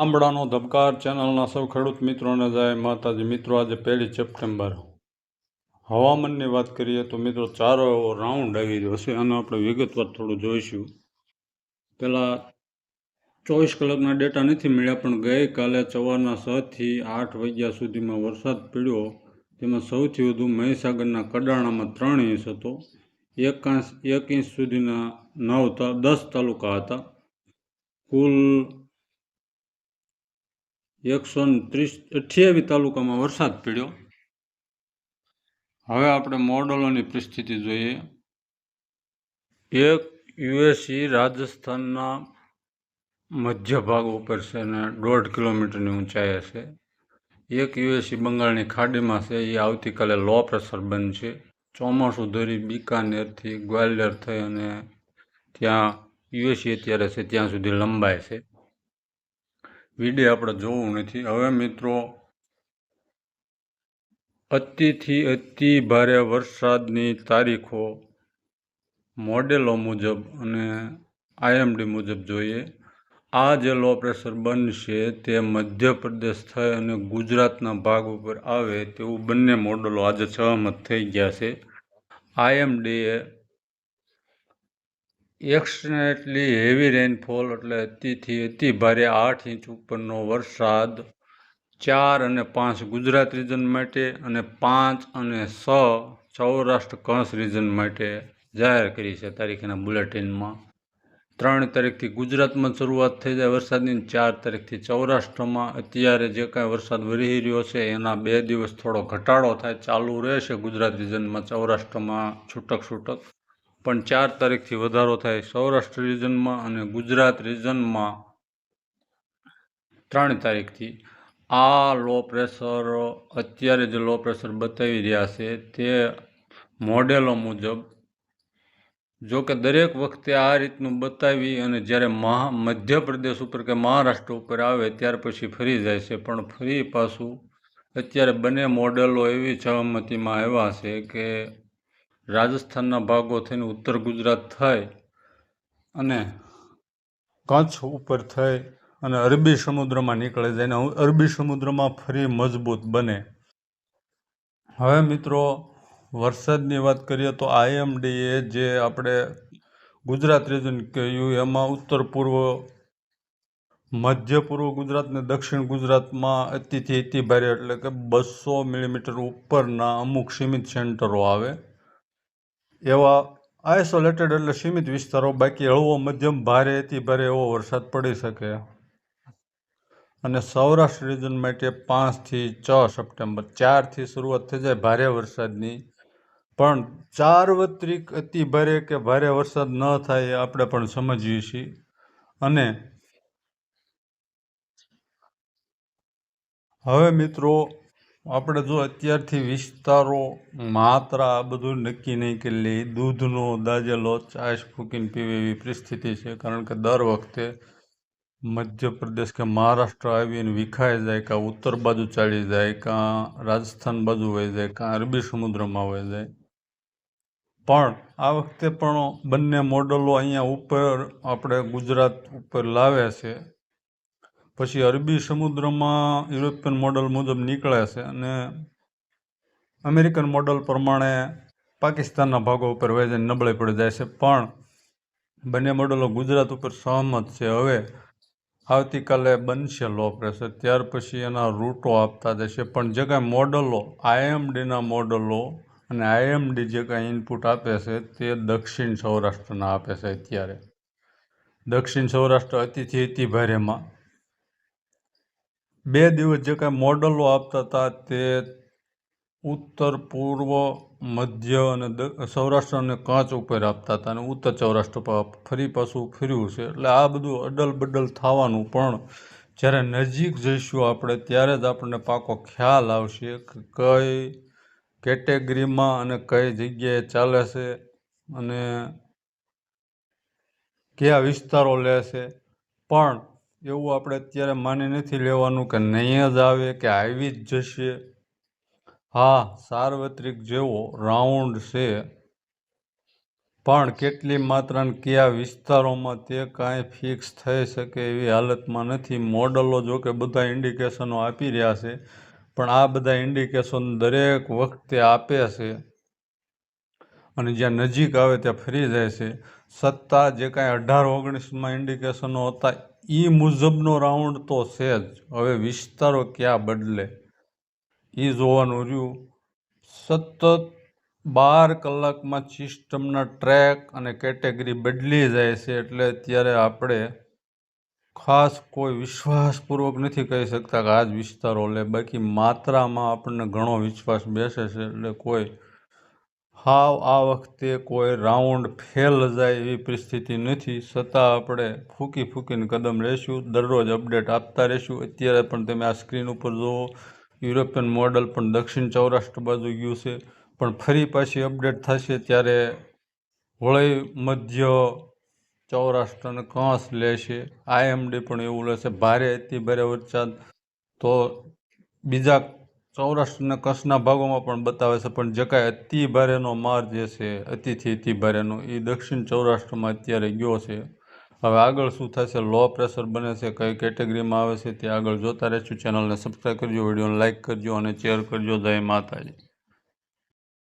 આંબળાનો ધબકાર ચેનલના સૌ ખેડૂત મિત્રોને જાય માતાજી, મિત્રો, આજે પહેલી સપ્ટેમ્બર. હવામાનની વાત કરીએ તો મિત્રો ચારો એવો રાઉન્ડ આવી રહ્યો છે. અને આપણે વિગતવાર થોડું જોઈશું. પહેલાં ચોવીસ કલાકના ડેટા નથી મળ્યા, પણ ગઈકાલે સવારના છથી આઠ વાગ્યા સુધીમાં વરસાદ પડ્યો. તેમાં સૌથી વધુ મહીસાગરના કડાણામાં ત્રણ ઇંચ હતો. એક એક ઇંચ સુધીના નવ દસ તાલુકા હતા. કુલ એકસો ત્રીસ અઠ્યાવીસ તાલુકામાં વરસાદ પડ્યો. હવે આપણે મોડલોની પરિસ્થિતિ જોઈએ. એક યુએસી રાજસ્થાનના મધ્ય ભાગ ઉપર છે અને દોઢ કિલોમીટરની ઊંચાઈએ છે. એક યુએસી બંગાળની ખાડીમાં છે. એ આવતીકાલે લો પ્રેશર બનશે ચોમાસું ધરી બિકાનેરથી ગ્વાલિયર થઈ અને ત્યાં યુએસી અત્યારે છે, ત્યાં સુધી લંબાય છે. વીડિયો આપણે જોવું નથી. હવે મિત્રો, અતિથી અતિ ભારે વરસાદની તારીખો મોડેલો મુજબ અને આઈએમડી મુજબ જોઈએ. આ જે લો પ્રેશર બનશે તે મધ્યપ્રદેશ થઈ અને ગુજરાતના ભાગ ઉપર આવે તેવું બંને મોડલો આજે સહમત થઈ ગયા છે. આઈએમડીએ એક્સટર્નેટલી હેવી રેનફોલ એટલે અતિથી અતિ ભારે આઠ ઇંચ ઉપરનો વરસાદ. ચાર અને પાંચ ગુજરાત રિજન માટે અને પાંચ અને છ સૌરાષ્ટ્ર કચ્છ રિજન માટે જાહેર કરી છે તારીખના બુલેટિનમાં. ત્રણ તારીખથી ગુજરાતમાં શરૂઆત થઈ જાય વરસાદની ચાર તારીખથી સૌરાષ્ટ્રમાં. અત્યારે જે કાંઈ વરસાદ વરી રહ્યો છે એના બે દિવસ થોડો ઘટાડો થાય, ચાલુ રહેશે ગુજરાત રિજનમાં સૌરાષ્ટ્રમાં છૂટક છૂટક. પણ ચાર તારીખથી વધારો થાય સૌરાષ્ટ્ર રિજનમાં અને ગુજરાત રિજનમાં ત્રણ તારીખથી. આ લો પ્રેશર અત્યારે જે લો પ્રેશર બતાવી રહ્યા છે તે મોડેલો મુજબ જો કે દરેક વખતે આ રીતનું બતાવી અને જ્યારે મહા, મધ્યપ્રદેશ ઉપર કે મહારાષ્ટ્ર ઉપર આવે ત્યાર પછી ફરી જાય છે. પણ ફરી પાછું અત્યારે બંને મોડેલો એવી સહમતિમાં આવ્યા છે કે રાજસ્થાનના ભાગો થઈને ઉત્તર ગુજરાત થઈ અને કચ્છ ઉપર થઈ અને અરબી સમુદ્રમાં નીકળે જાય અને અરબી સમુદ્રમાં ફરી મજબૂત બને. હવે મિત્રો, વરસાદની વાત કરીએ તો આઈએમડીએ જે આપણે ગુજરાત રિજન કહ્યું, એમાં ઉત્તર પૂર્વ, મધ્ય પૂર્વ ગુજરાત ને દક્ષિણ ગુજરાતમાં અતિથી અતિ ભારે એટલે કે બસો મિલીમીટર ઉપરના અમુક સીમિત સેન્ટરો આવે. એવા આઇસોલેટેડ એટલે સીમિત વિસ્તારો, બાકી હળવો, મધ્યમ ભારે અતિ ભારે એવો વરસાદ પડી શકે. અને સૌરાષ્ટ્ર રિજન માટે પાંચથી છ સપ્ટેમ્બર, ચારથી શરૂઆત થઈ જાય ભારે વરસાદની. પણ ચાર્વત્રિક અતિ ભારે કે ભારે વરસાદ ન થાય એ આપણે પણ સમજીએ છીએ. અને હવે મિત્રો આપણે જો અત્યારથી વિસ્તારો, માત્રા આ બધું નક્કી નહીં કરી લઈએ દૂધનો, દાજેલો છાશ ફૂકીને પીવે એવી પરિસ્થિતિ છે. કારણ કે દર વખતે મધ્યપ્રદેશ કે મહારાષ્ટ્ર આવીને વિખાઈ જાય, કાં ઉત્તર બાજુ ચાલી જાય, કાં રાજસ્થાન બાજુ વહી જાય, કાં અરબી સમુદ્રમાં વહી જાય. પણ આ વખતે પણ બંને મોડલો અહીંયા ઉપર, આપણે ગુજરાત ઉપર લાવે છે. પછી અરબી સમુદ્રમાં યુરોપિયન મોડલ મુજબ નીકળે છે અને અમેરિકન મોડલ પ્રમાણે પાકિસ્તાનના ભાગો ઉપર વહી નબળે પડી જાય છે. પણ બંને મોડલો ગુજરાત ઉપર સહમત છે. હવે આવતીકાલે બનશે લો પ્રેશર ત્યાર પછી એના રૂટો આપતા જશે. પણ જે કાંઈ મોડલો આઈએમડીના મોડલો અને આઈએમડી જે કાંઈ ઇનપુટ આપે છે તે દક્ષિણ સૌરાષ્ટ્રના આપે છે અત્યારે. દક્ષિણ સૌરાષ્ટ્ર અતિથી અતિ ભારેમાં બે દિવસ જે કાંઈ મોડલો આપતા હતા તે ઉત્તર, પૂર્વ, મધ્ય અને સૌરાષ્ટ્ર અને કચ્છ ઉપર આપતા હતા અને ઉત્તર સૌરાષ્ટ્ર પર ફરી પાછું ફર્યું છે. એટલે આ બધું અડલ બડલ થવાનું પણ જ્યારે નજીક જઈશું આપણે ત્યારે જ આપણને પાકો ખ્યાલ આવશે કે કઈ કેટેગરીમાં અને કઈ જગ્યાએ ચાલે છે અને કયા વિસ્તારો લે છે. પણ એવું આપણે અત્યારે માની નથી લેવાનું કે નહીં જ આવે, કે આવી જ જશે. હા, સાર્વત્રિક જેવો રાઉન્ડ છે. પણ કેટલી માત્રાને કયા વિસ્તારોમાં તે કાંઈ ફિક્સ થઈ શકે એવી હાલતમાં નથી. મોડલો જો કે બધા ઇન્ડિકેશનો આપી રહ્યા છે, પણ આ બધા ઇન્ડિકેશન દરેક વખતે આપે છે. અને જ્યાં નજીક આવે ત્યાં ફરી જાય છે. સત્તા જે કાંઈ અઢાર ઓગણીસમાં ઇન્ડિકેશનો હતા એ મુજબનો રાઉન્ડ તો છે જ. હવે વિસ્તારો ક્યાં બદલે? એ જોવાનું રહ્યું. સતત બાર કલાકમાં સિસ્ટમના ટ્રેક અને કેટેગરી બદલી જાય છે એટલે અત્યારે આપણે ખાસ કોઈ વિશ્વાસપૂર્વક નથી કહી શકતા કે આ જ વિસ્તારો લે. બાકી માત્રામાં આપણને ઘણો વિશ્વાસ બેસે છે એટલે કોઈ હાવ આ વખતે કોઈ રાઉન્ડ ફેલ જાય એવી પરિસ્થિતિ નથી. છતાં આપણે ફૂકી ફૂકીને કદમ લેશું. દરરોજ અપડેટ આપતા રહીશું. અત્યારે પણ તમે આ સ્ક્રીન ઉપર જુઓ, યુરોપિયન મોડલ પણ દક્ષિણ સૌરાષ્ટ્ર બાજુ ગયું છે. પણ ફરી પાછી અપડેટ થશે ત્યારે વળી મધ્ય સૌરાષ્ટ્રને કંસ લેશે. આઈએમડી પણ એવું લેશે. ભારે અતિ ભારે વરસાદ. તો બીજા સૌરાષ્ટ્ર અને કચ્છના ભાગોમાં પણ બતાવે છે, પણ જે કાંઈ અતિ ભારેનો માર જે છે, અતિથી અતિ ભારેનો એ દક્ષિણ સૌરાષ્ટ્રમાં અત્યારે ગયો છે. હવે આગળ શું થશે? લો પ્રેશર બને છે, કઈ કેટેગરીમાં આવે છે તે આગળ જોતા રહેશું ચેનલને સબસ્ક્રાઈબ કરજો, વિડીયોને લાઇક કરજો અને શેર કરજો. જય માતાજી.